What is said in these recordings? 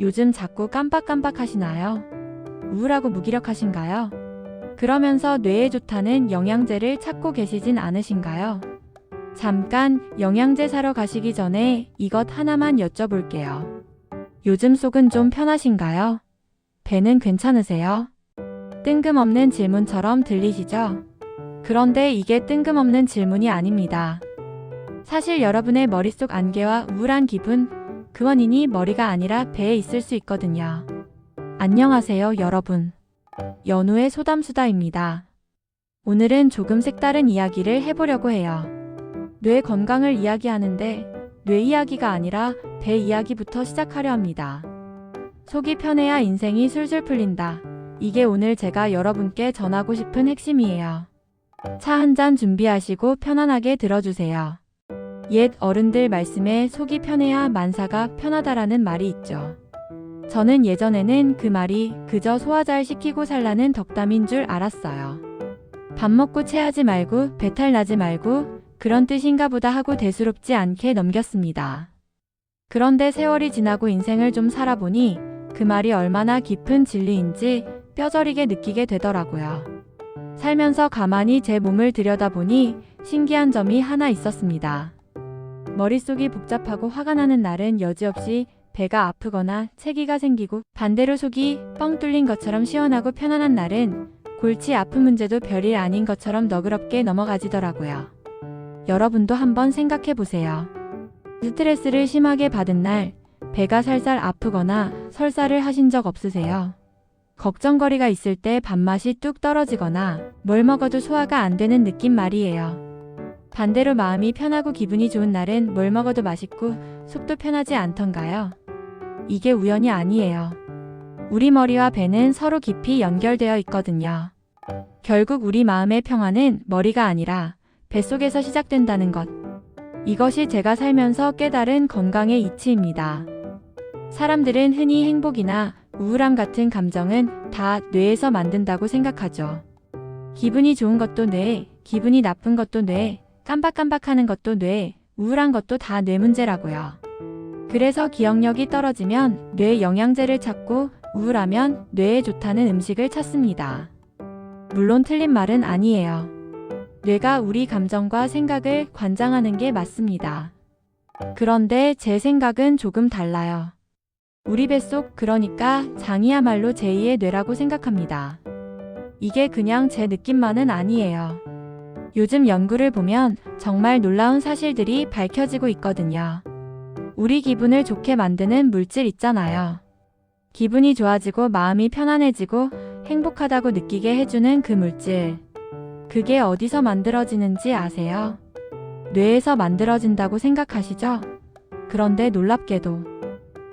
요즘 자꾸 깜빡깜빡 하시나요? 우울하고 무기력하신가요? 그러면서 뇌에 좋다는 영양제를 찾고 계시진 않으신가요? 잠깐 영양제 사러 가시기 전에 이것 하나만 여쭤볼게요. 요즘 속은 좀 편하신가요? 배는 괜찮으세요? 뜬금없는 질문처럼 들리시죠? 그런데 이게 뜬금없는 질문이 아닙니다. 사실 여러분의 머릿속 안개와 우울한 기분, 그 원인이 머리가 아니라 배에 있을 수 있거든요. 안녕하세요, 여러분. 연우의 소담수다입니다. 오늘은 조금 색다른 이야기를 해보려고 해요. 뇌 건강을 이야기하는데 뇌 이야기가 아니라 배 이야기부터 시작하려 합니다. 속이 편해야 인생이 술술 풀린다. 이게 오늘 제가 여러분께 전하고 싶은 핵심이에요. 차 한 잔 준비하시고 편안하게 들어주세요. 옛 어른들 말씀에 속이 편해야 만사가 편하다라는 말이 있죠. 저는 예전에는 그 말이 그저 소화 잘 시키고 살라는 덕담인 줄 알았어요. 밥 먹고 체하지 말고 배탈 나지 말고 그런 뜻인가 보다 하고 대수롭지 않게 넘겼습니다. 그런데 세월이 지나고 인생을 좀 살아보니 그 말이 얼마나 깊은 진리인지 뼈저리게 느끼게 되더라고요. 살면서 가만히 제 몸을 들여다보니 신기한 점이 하나 있었습니다. 머릿속이 복잡하고 화가 나는 날은 여지없이 배가 아프거나 체기가 생기고 반대로 속이 뻥 뚫린 것처럼 시원하고 편안한 날은 골치 아픈 문제도 별일 아닌 것처럼 너그럽게 넘어가지더라고요. 여러분도 한번 생각해 보세요. 스트레스를 심하게 받은 날 배가 살살 아프거나 설사를 하신 적 없으세요? 걱정거리가 있을 때 밥맛이 뚝 떨어지거나 뭘 먹어도 소화가 안 되는 느낌 말이에요. 반대로 마음이 편하고 기분이 좋은 날은 뭘 먹어도 맛있고 속도 편하지 않던가요? 이게 우연이 아니에요. 우리 머리와 배는 서로 깊이 연결되어 있거든요. 결국 우리 마음의 평화는 머리가 아니라 뱃속에서 시작된다는 것. 이것이 제가 살면서 깨달은 건강의 이치입니다. 사람들은 흔히 행복이나 우울함 같은 감정은 다 뇌에서 만든다고 생각하죠. 기분이 좋은 것도 뇌, 기분이 나쁜 것도 뇌, 깜박깜박하는 것도 뇌, 우울한 것도 다 뇌 문제라고요. 그래서 기억력이 떨어지면 뇌 영양제를 찾고 우울하면 뇌에 좋다는 음식을 찾습니다. 물론 틀린 말은 아니에요. 뇌가 우리 감정과 생각을 관장하는 게 맞습니다. 그런데 제 생각은 조금 달라요. 우리 뱃속, 그러니까 장이야말로 제2의 뇌라고 생각합니다. 이게 그냥 제 느낌만은 아니에요. 요즘 연구를 보면 정말 놀라운 사실들이 밝혀지고 있거든요. 우리 기분을 좋게 만드는 물질 있잖아요. 기분이 좋아지고 마음이 편안해지고 행복하다고 느끼게 해주는 그 물질. 그게 어디서 만들어지는지 아세요? 뇌에서 만들어진다고 생각하시죠? 그런데 놀랍게도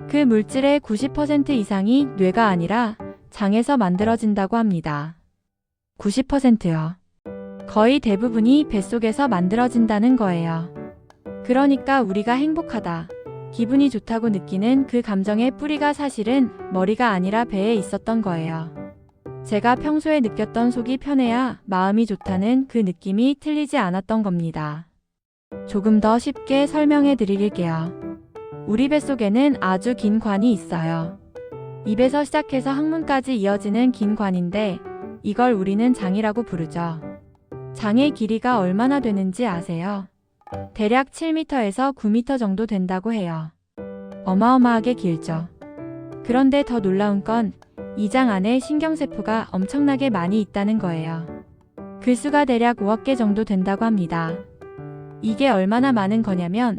그 물질의 90% 이상이 뇌가 아니라 장에서 만들어진다고 합니다. 90%요. 거의 대부분이 뱃속에서 만들어진다는 거예요. 그러니까 우리가 행복하다, 기분이 좋다고 느끼는 그 감정의 뿌리가 사실은 머리가 아니라 배에 있었던 거예요. 제가 평소에 느꼈던 속이 편해야 마음이 좋다는 그 느낌이 틀리지 않았던 겁니다. 조금 더 쉽게 설명해 드릴게요. 우리 뱃속에는 아주 긴 관이 있어요. 입에서 시작해서 항문까지 이어지는 긴 관인데 이걸 우리는 장이라고 부르죠. 장의 길이가 얼마나 되는지 아세요? 대략 7m에서 9m 정도 된다고 해요. 어마어마하게 길죠. 그런데 더 놀라운 건 이 장 안에 신경세포가 엄청나게 많이 있다는 거예요. 그 수가 대략 5억 개 정도 된다고 합니다. 이게 얼마나 많은 거냐면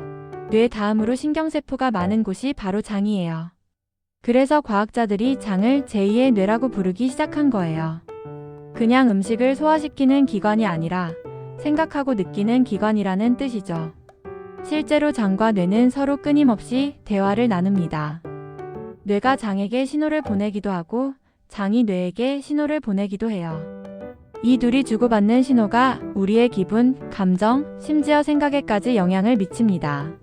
뇌 다음으로 신경세포가 많은 곳이 바로 장이에요. 그래서 과학자들이 장을 제2의 뇌라고 부르기 시작한 거예요. 그냥 음식을 소화시키는 기관이 아니라 생각하고 느끼는 기관이라는 뜻이죠. 실제로 장과 뇌는 서로 끊임없이 대화를 나눕니다. 뇌가 장에게 신호를 보내기도 하고 장이 뇌에게 신호를 보내기도 해요. 이 둘이 주고받는 신호가 우리의 기분, 감정, 심지어 생각에까지 영향을 미칩니다.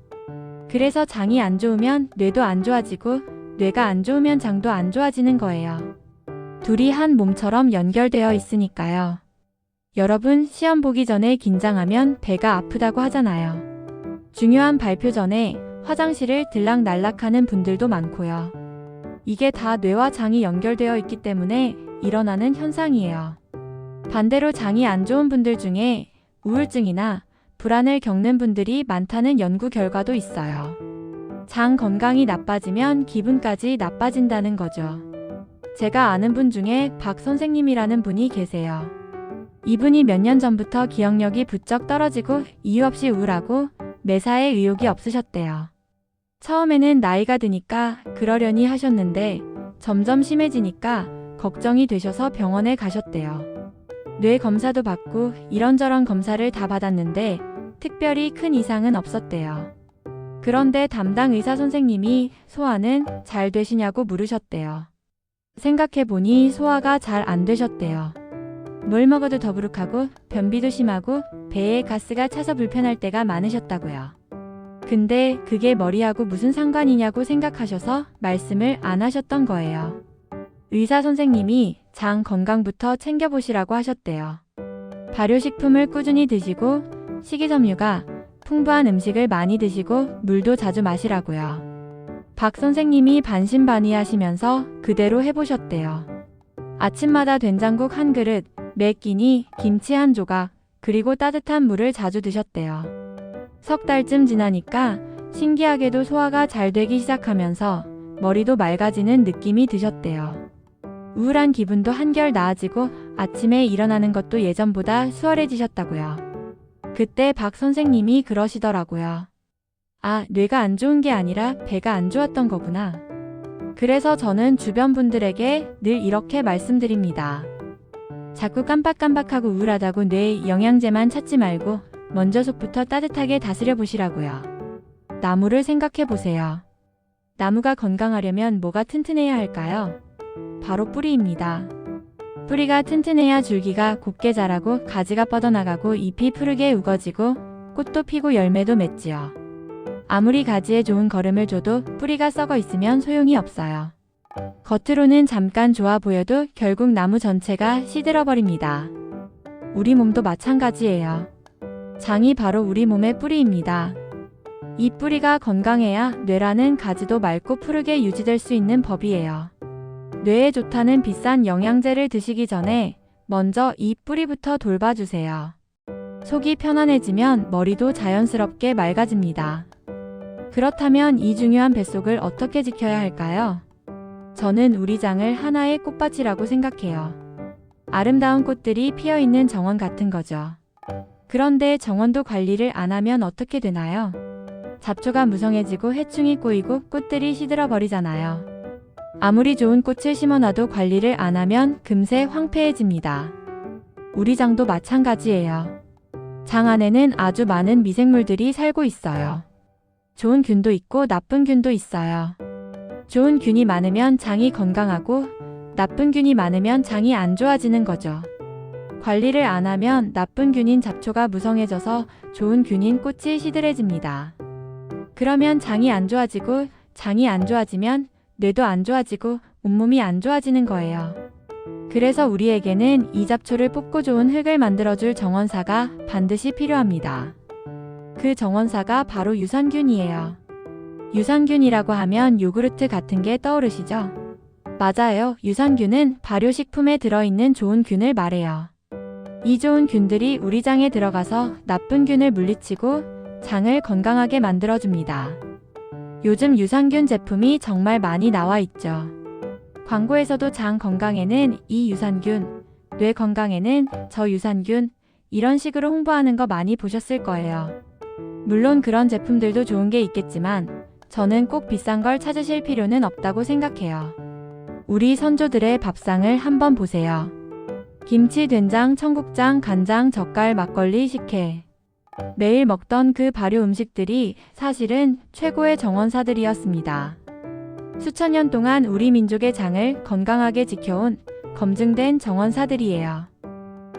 그래서 장이 안 좋으면 뇌도 안 좋아지고 뇌가 안 좋으면 장도 안 좋아지는 거예요. 둘이 한 몸처럼 연결되어 있으니까요. 여러분, 시험 보기 전에 긴장하면 배가 아프다고 하잖아요. 중요한 발표 전에 화장실을 들락날락하는 분들도 많고요. 이게 다 뇌와 장이 연결되어 있기 때문에 일어나는 현상이에요. 반대로 장이 안 좋은 분들 중에 우울증이나 불안을 겪는 분들이 많다는 연구 결과도 있어요. 장 건강이 나빠지면 기분까지 나빠진다는 거죠. 제가 아는 분 중에 박 선생님이라는 분이 계세요. 이분이 몇 년 전부터 기억력이 부쩍 떨어지고 이유 없이 우울하고 매사에 의욕이 없으셨대요. 처음에는 나이가 드니까 그러려니 하셨는데 점점 심해지니까 걱정이 되셔서 병원에 가셨대요. 뇌 검사도 받고 이런저런 검사를 다 받았는데 특별히 큰 이상은 없었대요. 그런데 담당 의사 선생님이 소화는 잘 되시냐고 물으셨대요. 생각해보니 소화가 잘 안 되셨대요. 뭘 먹어도 더부룩하고 변비도 심하고 배에 가스가 차서 불편할 때가 많으셨다고요. 근데 그게 머리하고 무슨 상관이냐고 생각하셔서 말씀을 안 하셨던 거예요. 의사 선생님이 장 건강부터 챙겨보시라고 하셨대요. 발효식품을 꾸준히 드시고 식이섬유가 풍부한 음식을 많이 드시고 물도 자주 마시라고요. 박 선생님이 반신반의하시면서 그대로 해보셨대요. 아침마다 된장국 한 그릇, 매 끼니, 김치 한 조각, 그리고 따뜻한 물을 자주 드셨대요. 석 달쯤 지나니까 신기하게도 소화가 잘 되기 시작하면서 머리도 맑아지는 느낌이 드셨대요. 우울한 기분도 한결 나아지고 아침에 일어나는 것도 예전보다 수월해지셨다고요. 그때 박 선생님이 그러시더라고요. 아, 뇌가 안 좋은 게 아니라 배가 안 좋았던 거구나. 그래서 저는 주변 분들에게 늘 이렇게 말씀드립니다. 자꾸 깜빡깜빡하고 우울하다고 뇌 영양제만 찾지 말고 먼저 속부터 따뜻하게 다스려 보시라고요. 나무를 생각해 보세요. 나무가 건강하려면 뭐가 튼튼해야 할까요? 바로 뿌리입니다. 뿌리가 튼튼해야 줄기가 곱게 자라고 가지가 뻗어나가고 잎이 푸르게 우거지고 꽃도 피고 열매도 맺지요. 아무리 가지에 좋은 거름을 줘도 뿌리가 썩어 있으면 소용이 없어요. 겉으로는 잠깐 좋아 보여도 결국 나무 전체가 시들어 버립니다. 우리 몸도 마찬가지예요. 장이 바로 우리 몸의 뿌리입니다. 이 뿌리가 건강해야 뇌라는 가지도 맑고 푸르게 유지될 수 있는 법이에요. 뇌에 좋다는 비싼 영양제를 드시기 전에 먼저 이 뿌리부터 돌봐주세요. 속이 편안해지면 머리도 자연스럽게 맑아집니다. 그렇다면 이 중요한 뱃속을 어떻게 지켜야 할까요? 저는 우리 장을 하나의 꽃밭이라고 생각해요. 아름다운 꽃들이 피어 있는 정원 같은 거죠. 그런데 정원도 관리를 안 하면 어떻게 되나요? 잡초가 무성해지고 해충이 꼬이고 꽃들이 시들어 버리잖아요. 아무리 좋은 꽃을 심어놔도 관리를 안 하면 금세 황폐해집니다. 우리 장도 마찬가지예요. 장 안에는 아주 많은 미생물들이 살고 있어요. 좋은 균도 있고 나쁜 균도 있어요. 좋은 균이 많으면 장이 건강하고 나쁜 균이 많으면 장이 안 좋아지는 거죠. 관리를 안 하면 나쁜 균인 잡초가 무성해져서 좋은 균인 꽃이 시들해집니다. 그러면 장이 안 좋아지고 장이 안 좋아지면 뇌도 안 좋아지고 온몸이 안 좋아지는 거예요. 그래서 우리에게는 이 잡초를 뽑고 좋은 흙을 만들어줄 정원사가 반드시 필요합니다. 그 정원사가 바로 유산균이에요. 유산균이라고 하면 요구르트 같은 게 떠오르시죠? 맞아요. 유산균은 발효식품에 들어있는 좋은 균을 말해요. 이 좋은 균들이 우리 장에 들어가서 나쁜 균을 물리치고 장을 건강하게 만들어줍니다. 요즘 유산균 제품이 정말 많이 나와 있죠. 광고에서도 장 건강에는 이 유산균, 뇌 건강에는 저 유산균, 이런 식으로 홍보하는 거 많이 보셨을 거예요. 물론 그런 제품들도 좋은 게 있겠지만 저는 꼭 비싼 걸 찾으실 필요는 없다고 생각해요. 우리 선조들의 밥상을 한번 보세요. 김치, 된장, 청국장, 간장, 젓갈, 막걸리, 식혜. 매일 먹던 그 발효 음식들이 사실은 최고의 정원사들이었습니다. 수천 년 동안 우리 민족의 장을 건강하게 지켜온 검증된 정원사들이에요.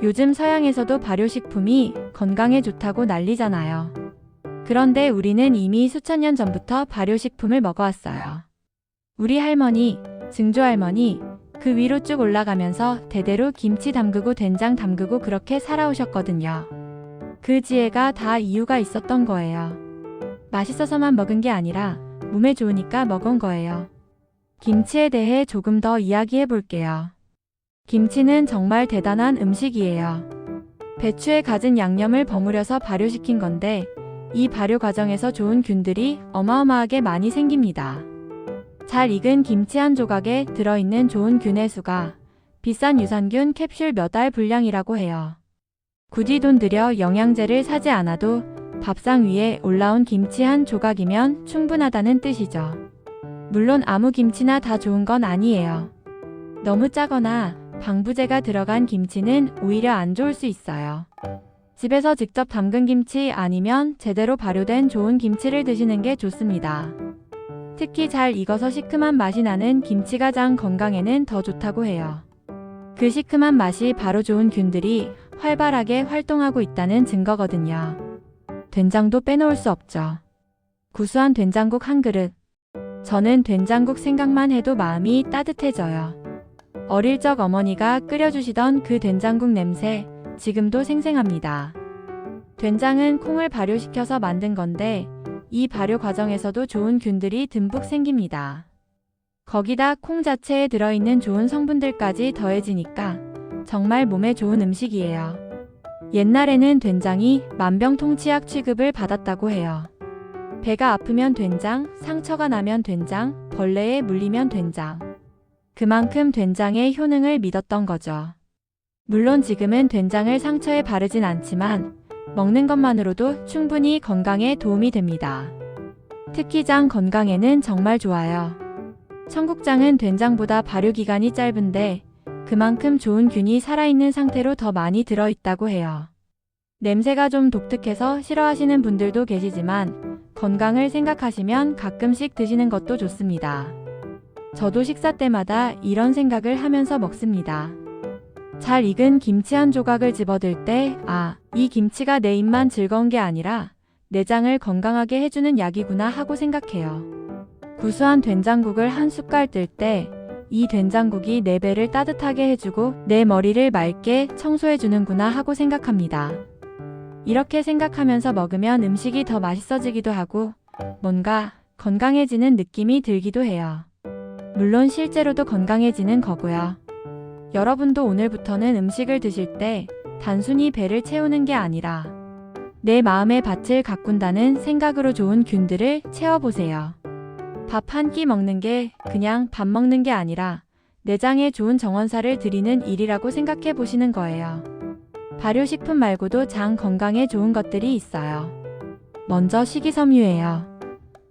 요즘 서양에서도 발효식품이 건강에 좋다고 난리잖아요. 그런데 우리는 이미 수천 년 전부터 발효식품을 먹어왔어요. 우리 할머니, 증조 할머니, 그 위로 쭉 올라가면서 대대로 김치 담그고 된장 담그고 그렇게 살아오셨거든요. 그 지혜가 다 이유가 있었던 거예요. 맛있어서만 먹은 게 아니라 몸에 좋으니까 먹은 거예요. 김치에 대해 조금 더 이야기해 볼게요. 김치는 정말 대단한 음식이에요. 배추에 가진 양념을 버무려서 발효시킨 건데 이 발효 과정에서 좋은 균들이 어마어마하게 많이 생깁니다. 잘 익은 김치 한 조각에 들어있는 좋은 균의 수가 비싼 유산균 캡슐 몇 알 분량이라고 해요. 굳이 돈 들여 영양제를 사지 않아도 밥상 위에 올라온 김치 한 조각이면 충분하다는 뜻이죠. 물론 아무 김치나 다 좋은 건 아니에요. 너무 짜거나 방부제가 들어간 김치는 오히려 안 좋을 수 있어요. 집에서 직접 담근 김치 아니면 제대로 발효된 좋은 김치를 드시는 게 좋습니다. 특히 잘 익어서 시큼한 맛이 나는 김치가 장 건강에는 더 좋다고 해요. 그 시큼한 맛이 바로 좋은 균들이 활발하게 활동하고 있다는 증거거든요. 된장도 빼놓을 수 없죠. 구수한 된장국 한 그릇. 저는 된장국 생각만 해도 마음이 따뜻해져요. 어릴 적 어머니가 끓여주시던 그 된장국 냄새, 지금도 생생합니다. 된장은 콩을 발효시켜서 만든 건데, 이 발효 과정에서도 좋은 균들이 듬뿍 생깁니다. 거기다 콩 자체에 들어있는 좋은 성분들까지 더해지니까 정말 몸에 좋은 음식이에요. 옛날에는 된장이 만병통치약 취급을 받았다고 해요. 배가 아프면 된장, 상처가 나면 된장, 벌레에 물리면 된장. 그만큼 된장의 효능을 믿었던 거죠. 물론 지금은 된장을 상처에 바르진 않지만 먹는 것만으로도 충분히 건강에 도움이 됩니다. 특히 장 건강에는 정말 좋아요. 청국장은 된장보다 발효 기간이 짧은데 그만큼 좋은 균이 살아있는 상태로 더 많이 들어있다고 해요. 냄새가 좀 독특해서 싫어하시는 분들도 계시지만 건강을 생각하시면 가끔씩 드시는 것도 좋습니다. 저도 식사 때마다 이런 생각을 하면서 먹습니다. 잘 익은 김치 한 조각을 집어들 때, 아, 이 김치가 내 입만 즐거운 게 아니라 내장을 건강하게 해주는 약이구나 하고 생각해요. 구수한 된장국을 한 숟갈 뜰 때, 이 된장국이 내 배를 따뜻하게 해주고 내 머리를 맑게 청소해주는구나 하고 생각합니다. 이렇게 생각하면서 먹으면 음식이 더 맛있어지기도 하고 뭔가 건강해지는 느낌이 들기도 해요. 물론 실제로도 건강해지는 거고요. 여러분도 오늘부터는 음식을 드실 때 단순히 배를 채우는 게 아니라 내 마음의 밭을 가꾼다는 생각으로 좋은 균들을 채워보세요. 밥 한 끼 먹는 게 그냥 밥 먹는 게 아니라 내장에 좋은 정원사를 드리는 일이라고 생각해 보시는 거예요. 발효식품 말고도 장 건강에 좋은 것들이 있어요. 먼저 식이섬유예요.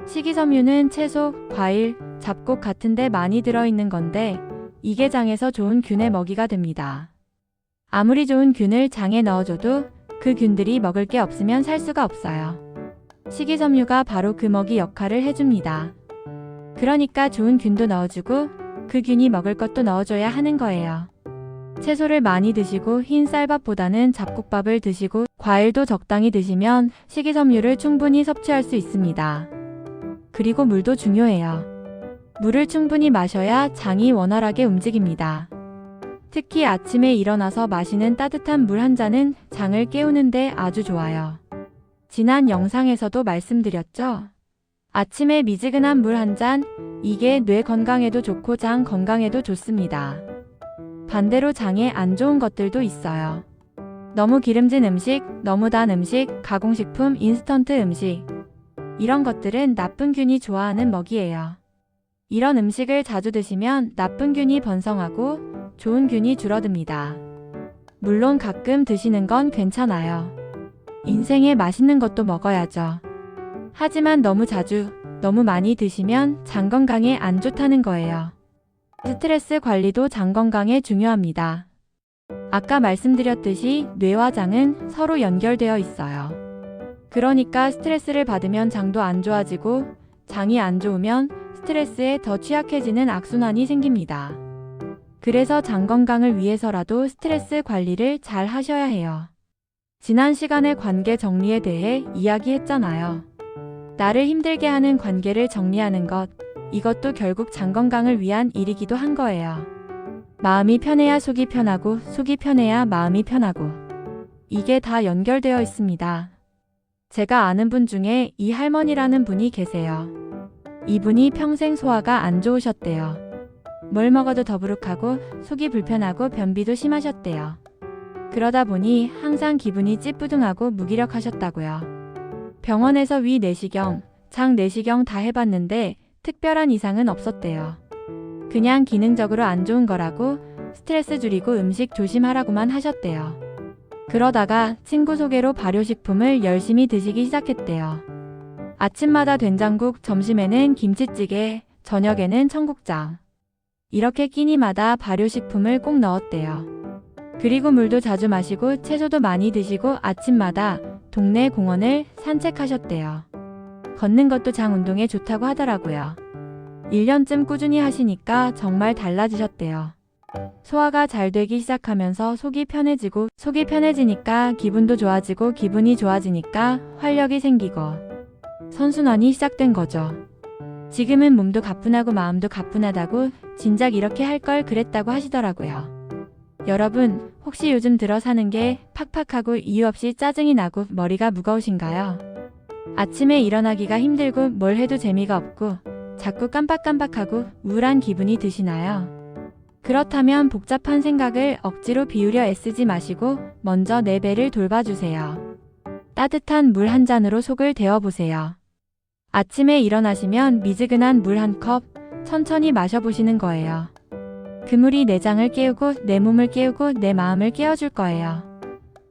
식이섬유는 채소, 과일, 잡곡 같은 데 많이 들어있는 건데 이게 장에서 좋은 균의 먹이가 됩니다. 아무리 좋은 균을 장에 넣어줘도 그 균들이 먹을 게 없으면 살 수가 없어요. 식이섬유가 바로 그 먹이 역할을 해줍니다. 그러니까 좋은 균도 넣어주고 그 균이 먹을 것도 넣어줘야 하는 거예요. 채소를 많이 드시고 흰 쌀밥보다는 잡곡밥을 드시고 과일도 적당히 드시면 식이섬유를 충분히 섭취할 수 있습니다. 그리고 물도 중요해요. 물을 충분히 마셔야 장이 원활하게 움직입니다. 특히 아침에 일어나서 마시는 따뜻한 물 한 잔은 장을 깨우는데 아주 좋아요. 지난 영상에서도 말씀드렸죠? 아침에 미지근한 물 한 잔, 이게 뇌 건강에도 좋고 장 건강에도 좋습니다. 반대로 장에 안 좋은 것들도 있어요. 너무 기름진 음식, 너무 단 음식, 가공식품, 인스턴트 음식. 이런 것들은 나쁜 균이 좋아하는 먹이에요. 이런 음식을 자주 드시면 나쁜 균이 번성하고 좋은 균이 줄어듭니다. 물론 가끔 드시는 건 괜찮아요. 인생에 맛있는 것도 먹어야죠. 하지만 너무 자주, 너무 많이 드시면 장 건강에 안 좋다는 거예요. 스트레스 관리도 장 건강에 중요합니다. 아까 말씀드렸듯이 뇌와 장은 서로 연결되어 있어요. 그러니까 스트레스를 받으면 장도 안 좋아지고 장이 안 좋으면 스트레스에 더 취약해지는 악순환이 생깁니다. 그래서 장 건강을 위해서라도 스트레스 관리를 잘 하셔야 해요. 지난 시간에 관계 정리에 대해 이야기했잖아요. 나를 힘들게 하는 관계를 정리하는 것, 이것도 결국 장 건강을 위한 일이기도 한 거예요. 마음이 편해야 속이 편하고 속이 편해야 마음이 편하고 이게 다 연결되어 있습니다. 제가 아는 분 중에 이 할머니라는 분이 계세요. 이분이 평생 소화가 안 좋으셨대요. 뭘 먹어도 더부룩하고 속이 불편하고 변비도 심하셨대요. 그러다 보니 항상 기분이 찌뿌둥하고 무기력하셨다고요. 병원에서 위 내시경, 장 내시경 다 해봤는데 특별한 이상은 없었대요. 그냥 기능적으로 안 좋은 거라고 스트레스 줄이고 음식 조심하라고만 하셨대요. 그러다가 친구 소개로 발효식품을 열심히 드시기 시작했대요. 아침마다 된장국, 점심에는 김치찌개, 저녁에는 청국장. 이렇게 끼니마다 발효식품을 꼭 넣었대요. 그리고 물도 자주 마시고 채소도 많이 드시고 아침마다 동네 공원을 산책하셨대요. 걷는 것도 장 운동에 좋다고 하더라고요. 1년쯤 꾸준히 하시니까 정말 달라지셨대요. 소화가 잘 되기 시작하면서 속이 편해지고 속이 편해지니까 기분도 좋아지고 기분이 좋아지니까 활력이 생기고 선순환이 시작된 거죠. 지금은 몸도 가뿐하고 마음도 가뿐하다고 진작 이렇게 할 걸 그랬다고 하시더라고요. 여러분, 혹시 요즘 들어 사는 게 팍팍하고 이유 없이 짜증이 나고 머리가 무거우신가요? 아침에 일어나기가 힘들고 뭘 해도 재미가 없고 자꾸 깜빡깜빡하고 우울한 기분이 드시나요? 그렇다면 복잡한 생각을 억지로 비우려 애쓰지 마시고 먼저 내 배를 돌봐주세요. 따뜻한 물 한 잔으로 속을 데워보세요. 아침에 일어나시면 미지근한 물 한 컵 천천히 마셔보시는 거예요. 그 물이 내장을 깨우고 내 몸을 깨우고 내 마음을 깨워줄 거예요.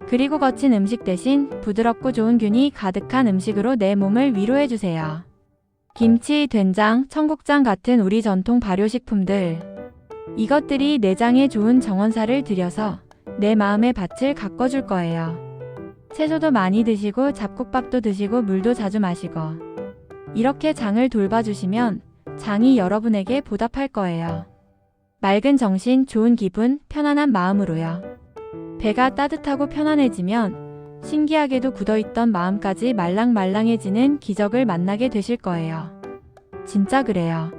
그리고 거친 음식 대신 부드럽고 좋은 균이 가득한 음식으로 내 몸을 위로해주세요. 김치, 된장, 청국장 같은 우리 전통 발효식품들. 이것들이 내장에 좋은 정원사를 들여서 내 마음의 밭을 가꿔줄 거예요. 채소도 많이 드시고 잡곡밥도 드시고 물도 자주 마시고 이렇게 장을 돌봐주시면 장이 여러분에게 보답할 거예요. 맑은 정신, 좋은 기분, 편안한 마음으로요. 배가 따뜻하고 편안해지면 신기하게도 굳어있던 마음까지 말랑말랑해지는 기적을 만나게 되실 거예요. 진짜 그래요.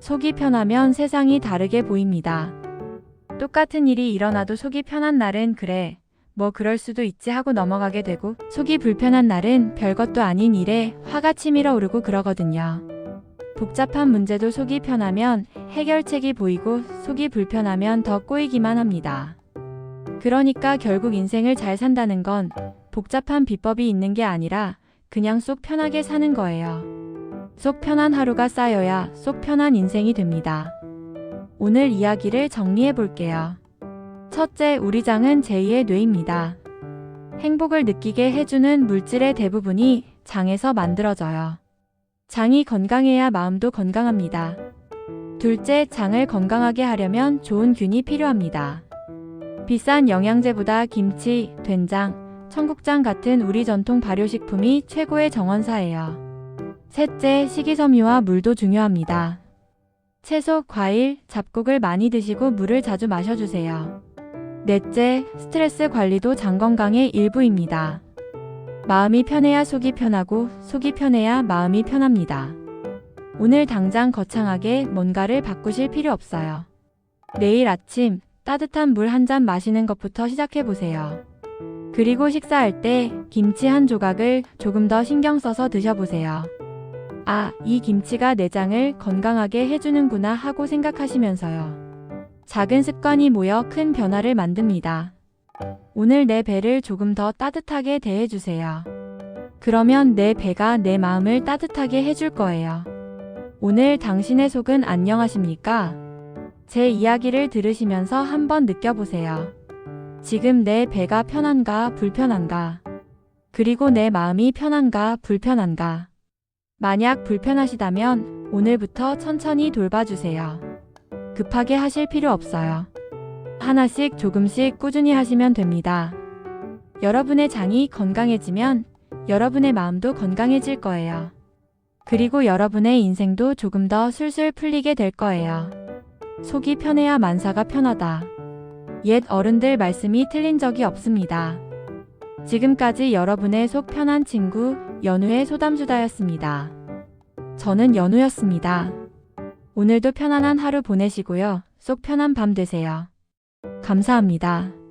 속이 편하면 세상이 다르게 보입니다. 똑같은 일이 일어나도 속이 편한 날은 그래. 뭐 그럴 수도 있지 하고 넘어가게 되고 속이 불편한 날은 별것도 아닌 일에 화가 치밀어 오르고 그러거든요. 복잡한 문제도 속이 편하면 해결책이 보이고 속이 불편하면 더 꼬이기만 합니다. 그러니까 결국 인생을 잘 산다는 건 복잡한 비법이 있는 게 아니라 그냥 속 편하게 사는 거예요. 속 편한 하루가 쌓여야 속 편한 인생이 됩니다. 오늘 이야기를 정리해 볼게요. 첫째, 우리 장은 제2의 뇌입니다. 행복을 느끼게 해주는 물질의 대부분이 장에서 만들어져요. 장이 건강해야 마음도 건강합니다. 둘째, 장을 건강하게 하려면 좋은 균이 필요합니다. 비싼 영양제보다 김치, 된장, 청국장 같은 우리 전통 발효식품이 최고의 정원사예요. 셋째, 식이섬유와 물도 중요합니다. 채소, 과일, 잡곡을 많이 드시고 물을 자주 마셔주세요. 넷째, 스트레스 관리도 장 건강의 일부입니다. 마음이 편해야 속이 편하고 속이 편해야 마음이 편합니다. 오늘 당장 거창하게 뭔가를 바꾸실 필요 없어요. 내일 아침 따뜻한 물 한 잔 마시는 것부터 시작해 보세요. 그리고 식사할 때 김치 한 조각을 조금 더 신경 써서 드셔보세요. 아, 이 김치가 내장을 건강하게 해주는구나 하고 생각하시면서요. 작은 습관이 모여 큰 변화를 만듭니다. 오늘 내 배를 조금 더 따뜻하게 대해주세요. 그러면 내 배가 내 마음을 따뜻하게 해줄 거예요. 오늘 당신의 속은 안녕하십니까? 제 이야기를 들으시면서 한번 느껴보세요. 지금 내 배가 편한가 불편한가? 그리고 내 마음이 편한가 불편한가? 만약 불편하시다면 오늘부터 천천히 돌봐주세요. 급하게 하실 필요 없어요. 하나씩 조금씩 꾸준히 하시면 됩니다. 여러분의 장이 건강해지면 여러분의 마음도 건강해질 거예요. 그리고 여러분의 인생도 조금 더 술술 풀리게 될 거예요. 속이 편해야 만사가 편하다. 옛 어른들 말씀이 틀린 적이 없습니다. 지금까지 여러분의 속 편한 친구 연우의 소담수다였습니다. 저는 연우였습니다. 오늘도 편안한 하루 보내시고요. 속 편한 밤 되세요. 감사합니다.